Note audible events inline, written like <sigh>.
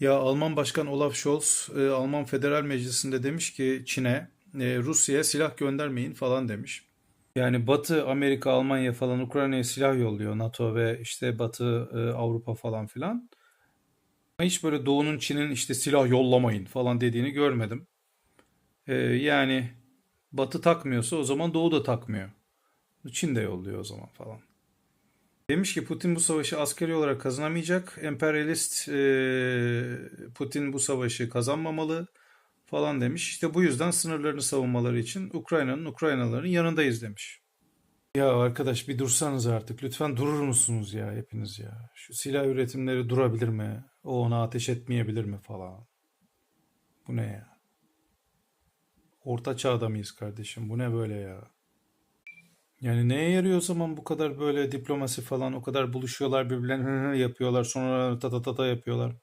Ya Alman Başkan Olaf Scholz e, Alman Federal Meclisi'nde demiş ki Çin'e e, Rusya'ya silah göndermeyin falan demiş. Yani Batı, Amerika, Almanya falan Ukrayna'ya silah yolluyor NATO ve işte Batı, e, Avrupa falan filan. Hiç böyle Doğu'nun Çin'in işte silah yollamayın falan dediğini görmedim. Yani Batı takmıyorsa o zaman Doğu da takmıyor. Çin de yolluyor o zaman falan. Demiş ki Putin bu savaşı askeri olarak kazanamayacak. Emperyalist e, Putin bu savaşı kazanmamalı falan demiş. İşte bu yüzden sınırlarını savunmaları için Ukrayna'nın Ukraynalıların yanındayız demiş. Ya arkadaş bir dursanız artık. Lütfen durur musunuz ya hepiniz ya? Şu silah üretimleri durabilir mi? O ona ateş etmeyebilir mi falan? Bu ne ya? Orta çağda mıyız kardeşim? Bu ne böyle ya? Yani neye yarıyor o zaman bu kadar böyle diplomasi falan o kadar buluşuyorlar birbirlerine <laughs> yapıyorlar sonra ta ta ta ta yapıyorlar.